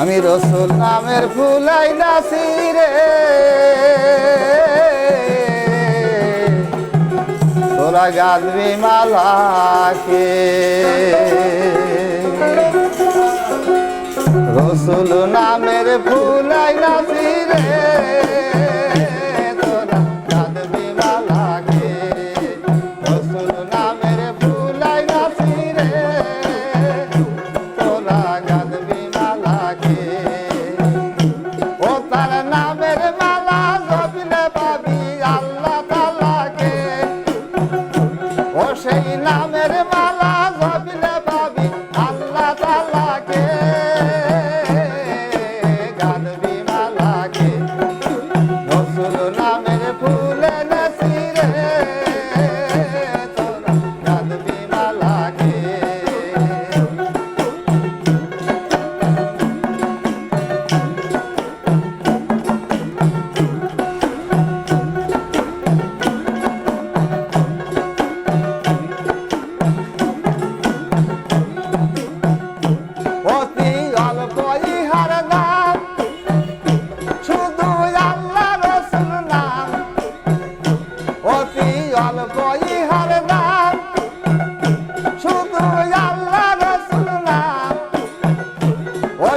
আমি রসুল। নামের ফুলাই নাসি রে। তোরা গাদবি মালাকে। রসুল নামের ফুলাই নাসি রে।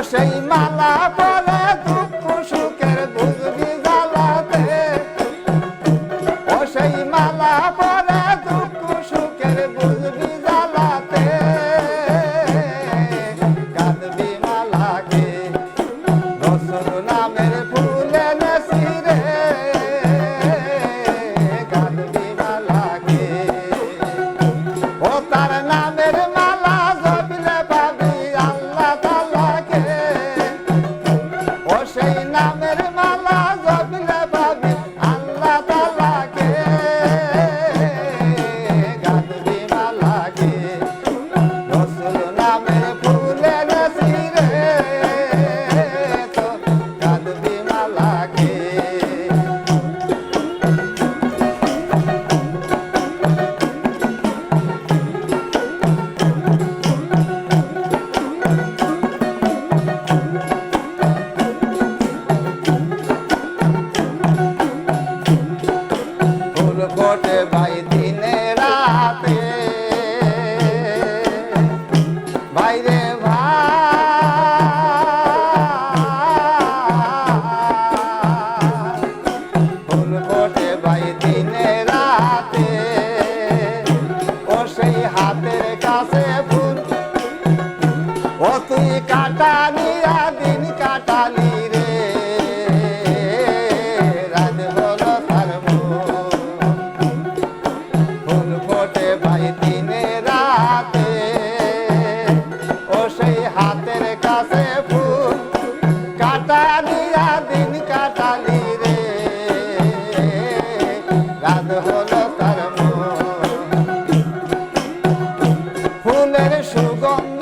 সেই মালা তুই কাটালি দিন কাটালি রে। রাজ বল তার ফুল ফোটে ভাই দিনে রাতে। ও সেই হাতের কাছে ফুল। কাটালি দিন কাটালি রে। রাজ হল তার ফুলের সুগন্ধ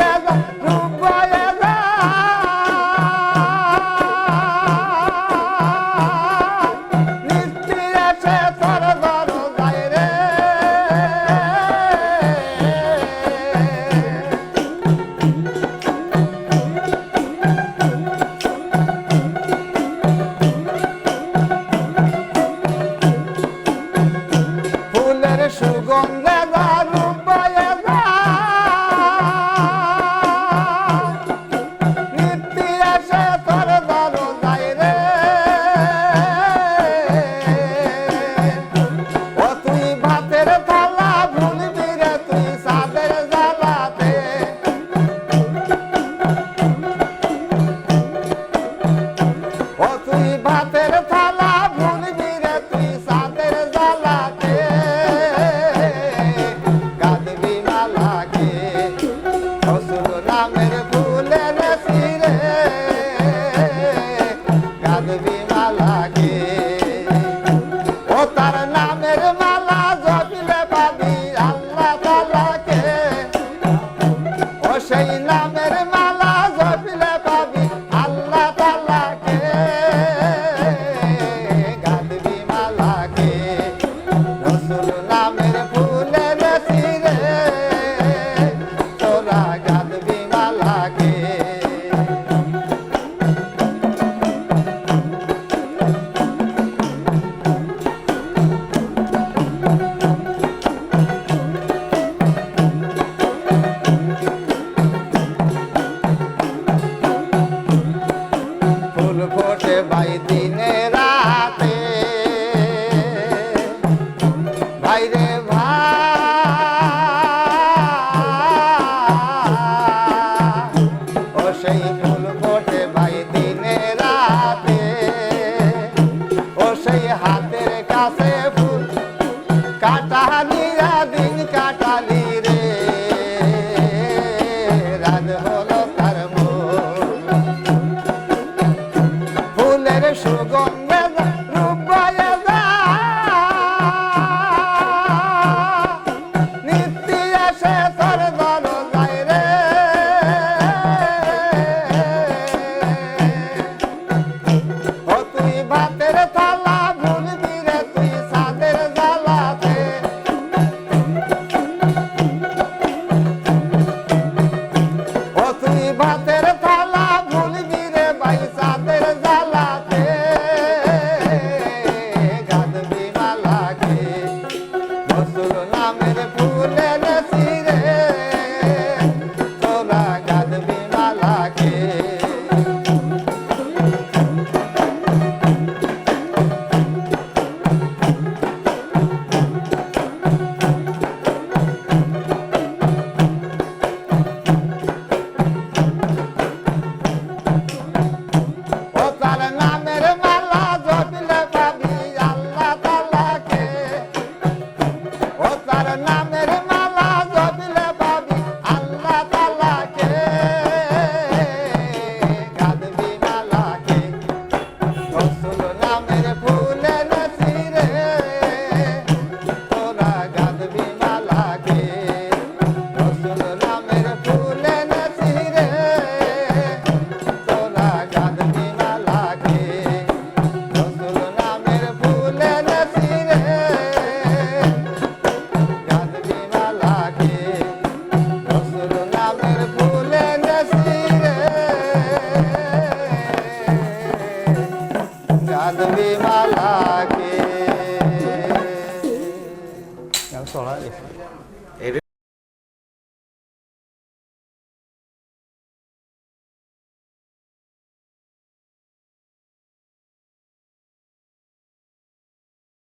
দিন কাটালি রসুল মালাকে চড়া